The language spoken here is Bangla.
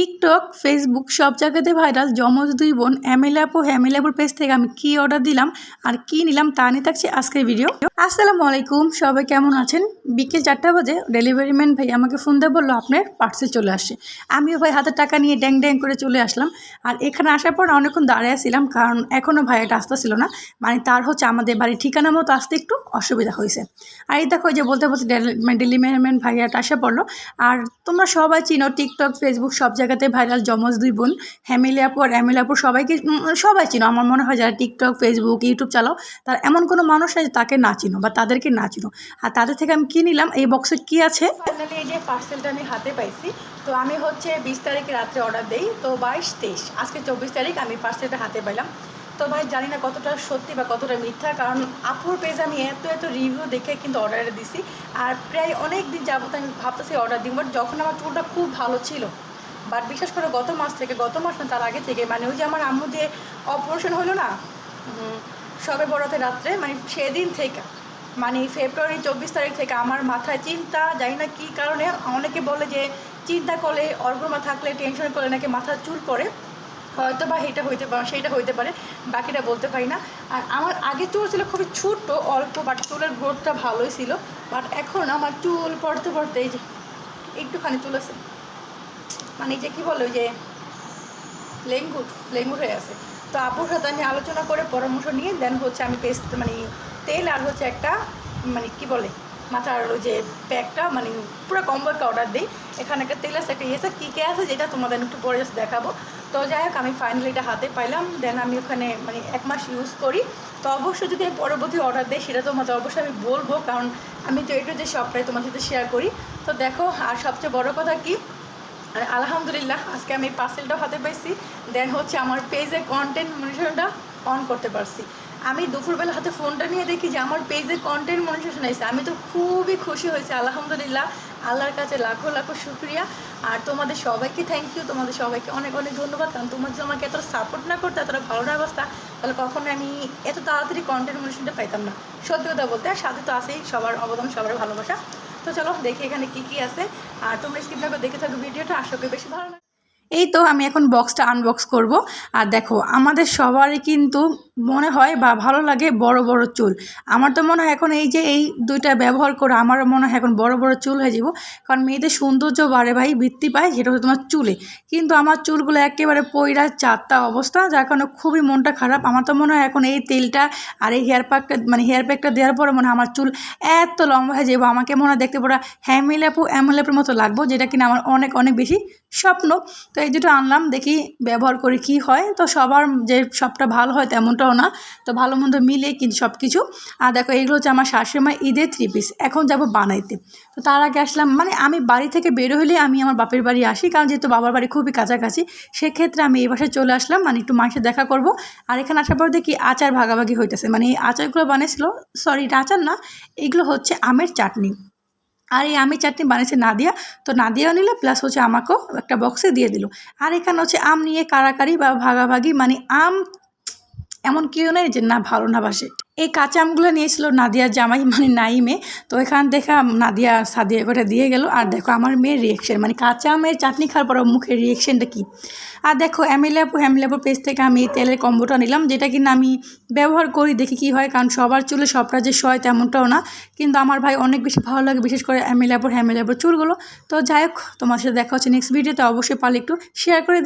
টিকটক, ফেসবুক সব জায়গাতে ভাইরাল। যমজ দুই বোন অ্যামেলাপো হ্যামেলাপুর পেজ থেকে আমি কি অর্ডার দিলাম আর কি নিলাম তা নিয়ে থাকছে আজকের ভিডিও আসসালামু আলাইকুম, সবাই কেমন আছেন? বিকেল চারটা বাজে ডেলিভারি ম্যান ভাই আমাকে ফোন দিয়ে বলল আপনার পার্সেল চলে আসে আমিও ভাই হাতে টাকা নিয়ে ড্যাং ড্যাং করে চলে আসলাম আর এখানে আসার পর অনেকক্ষণ দাঁড়িয়ে ছিলাম কারণ এখনও ভাইয়াটা আসতেছিল না। মানে তার হচ্ছে আমাদের বাড়ির ঠিকানা মতো আসতে একটু অসুবিধা হয়েছে। আর এই দেখো যে বলতে বলতে ডেলিভারি ম্যান ভাইয়াটা আসা পড়ল আর তোমরা সবাই চিনো টিকটক, ফেসবুক সব জায়গাতে ভাইরাল যমজ দুই বোন হ্যামিলি আপু আর অ্যামিলি সবাইকে সবাই চিনো। আমার মনে হয় যারা টিকটক ফেসবুক ইউটিউব চালাও, তার এমন কোনো মানুষ যে তাকে না চিনো বা তাদেরকে না চিনো। আর তাদের থেকে আমি কী নিলাম? এই বক্সে কী আছে? এই যে পার্সেলটা আমি হাতে পাইছি, তো আমি হচ্ছে বিশ তারিখে রাত্রে অর্ডার দিই, তো বাইশ তেইশ। আজকে চব্বিশ তারিখ আমি পার্সেলটা হাতে পাইলাম। তো ভাই, জানি না কতটা সত্যি বা কতটা মিথ্যা, কারণ আপুর পেজ আমি এত এত রিভিউ দেখে কিন্তু অর্ডারে দিছি। আর প্রায় অনেক দিন যাবত আমি ভাবতেছি অর্ডার দিই বাট যখন আমার চুলটা খুব ভালো ছিল বাট বিশেষ করে গত মাস থেকে, গত মাস না, তার আগে থেকে মানে ওই যে আমার আম্মু যে অপারেশন হলো না সবে বড়তে রাত্রে মানে সেদিন থেকে মানে ফেব্রুয়ারি চব্বিশ তারিখ থেকে আমার মাথায় চিন্তা, জানি না কী কারণে, অনেকে বলে যে চিন্তা করলে, অর্গমা থাকলে টেনশন করলে নাকি মাথার চুল পড়ে, হয়তো বা এটা হইতে পারে সেইটা হইতে পারে, বাকিটা বলতে পারি না। আর আমার আগে চুল ছিল খুবই ছোট্ট, অল্প বাট চুলের গ্রোথটা ভালোই ছিল বাট এখন আমার চুল পড়তে পড়তে এই যে, একটুখানি চুল আছে। মানে যে কী বলে যে লেঙ্গুর লেঙ্গুর হয়ে আছে। তো আপুর সাথে আমি আলোচনা করে পরামর্শ নিয়ে দেন হচ্ছে আমি পেস্ট মানে তেল আর হচ্ছে একটা মানে কি বলে, মাথার ওই যে প্যাকটা মানে পুরো কম্বো একটা অর্ডার দিই। এখানে একটা তেল আছে, একটা ইয়ে আছে, কী কে আছে যেটা তোমাদের একটু পরে দেখাবো। তো যাই হোক, আমি ফাইনালি এটা হাতে পাইলাম দেন আমি ওখানে মানে এক মাস ইউজ করি। তো অবশ্যই যদি আমি পরবর্তী অর্ডার দিই, সেটা তোমাদের অবশ্যই আমি বলব, কারণ আমি তো এটা যে সবটাই তোমার সাথে শেয়ার করি। তো দেখো, আর সবচেয়ে বড় কথা কি আর আলহামদুলিল্লাহ, আজকে আমি পার্সেলটাও হাতে পাইছি। দেন হচ্ছে আমার পেজে কন্টেন্ট মনিটরটা অন করতে পারছি। আমি দুপুরবেলা হাতে ফোনটা নিয়ে দেখি যে আমার পেজে কন্টেন্ট মনিটরেশন আছে আমি তো খুবই খুশি হয়েছি, আলহামদুলিল্লাহ। আল্লাহর কাছে লাখো লাখো শুক্রিয়া। আর তোমাদের সবাইকে থ্যাংক ইউ তোমাদের সবাইকে অনেক অনেক ধন্যবাদ। কারণ তোমার যদি আমাকে এত সাপোর্ট না করতে, এতটা ভালো না অবস্থা তাহলে কখনো আমি এত তাড়াতাড়ি কন্টেন্ট মনিটরেশনটা পাইতাম না। সত্যি কথা বলতে, আর সাথে তো আছেই সবার অবদান, সবার ভালোবাসা। তো চলো দেখি এখানে কি কি আছে। আর তোমরা স্কিপ না করে দেখে থাকো ভিডিওটা, আশা করি বেশি ভালো লাগে এই তো আমি এখন বক্সটা আনবক্স করব। আর দেখো, আমাদের সবারই কিন্তু মনে হয় বা ভালো লাগে বড় বড় চুল। আমার তো মনে হয় এখন এই যে এই দুইটা ব্যবহার করে আমারও মনে হয় এখন বড় বড় চুল হয়ে যাব। কারণ মেয়েদের সৌন্দর্য বাড়ে ভাই বৃদ্ধি পায়, সেটা হচ্ছে তোমার চুলে। কিন্তু আমার চুলগুলো একেবারে পয়রা চারটা অবস্থা, যার কারণে খুবই মনটা খারাপ। আমার তো মনে হয় এখন এই তেলটা আর এই হেয়ার প্যাকটা মানে হেয়ার প্যাকটা দেওয়ার পরে মনে হয় আমার চুল এত লম্বা হয়ে যাব। আমাকে মনে হয় দেখতে পড়া হ্যামিলাপু অ্যামুলাপুর মতো লাগবো, যেটা কিনা আমার অনেক অনেক বেশি স্বপ্ন। তো এই দুটো আনলাম, দেখি ব্যবহার করে কি হয়। তো সবার যে সবটা ভালো হয় তেমনটাও না। তো ভালো মন্দ মিলে কিন্তু সব কিছু আর দেখো, এগুলো হচ্ছে আমার শাশুড়িমা ঈদের থ্রি পিস এখন যাব বানাইতে। তো তার আগে আসলাম মানে আমি বাড়ি থেকে বের হলে আমি আমার বাপের বাড়ি আসি। কারণ যেহেতু বাবার বাড়ি খুবই কাছাকাছি, সেক্ষেত্রে আমি এই বাসায় চলে আসলাম। মানে একটু মাংসে দেখা করব। আর এখানে আসার পর দেখি আচার ভাগাভাগি হইতেছে। মানে এই আচারগুলো বানিয়েছিল সরি এটা আচার না, এগুলো হচ্ছে আমের চাটনি। আর এই আমি চাটনি বানিয়েছে নাদিয়া। তো নাদিয়াও নিল প্লাস হচ্ছে আমাকেও একটা বক্সে দিয়ে দিল। আর এখানে হচ্ছে আম নিয়ে কারাকারি বা ভাগাভাগি মানে আম এমন কেউ নেই যে না, ভালো না বাসে। এই কাঁচা আমগুলো নিয়েছিল নাদিয়া জামাই মানে নাইমে। তো এখান থেকে নাদিয়া সাদিয়া করে দিয়ে গেল। আর দেখো আমার মেয়ের রিয়েকশন মানে কাঁচা আমের চাটনি খাওয়ার পর মুখের রিয়েকশনটা কী? আর দেখো অ্যামিলাপু হ্যামিলাপুর পেজ থেকে আমি তেলের কম্বোটা নিলাম, যেটা কিনা আমি ব্যবহার করি, দেখি কী হয়। কারণ সবার চুলে সবটা যে সয় তেমনটাও না। কিন্তু আমার ভাই অনেক বেশি ভালো লাগে, বিশেষ করে অ্যামিলাপুর হ্যামিলাপুর চুলগুলো। তো যাই হোক, তোমার সাথে দেখা হচ্ছে নেক্সট ভিডিওতে অবশ্যই পারলে একটু শেয়ার করে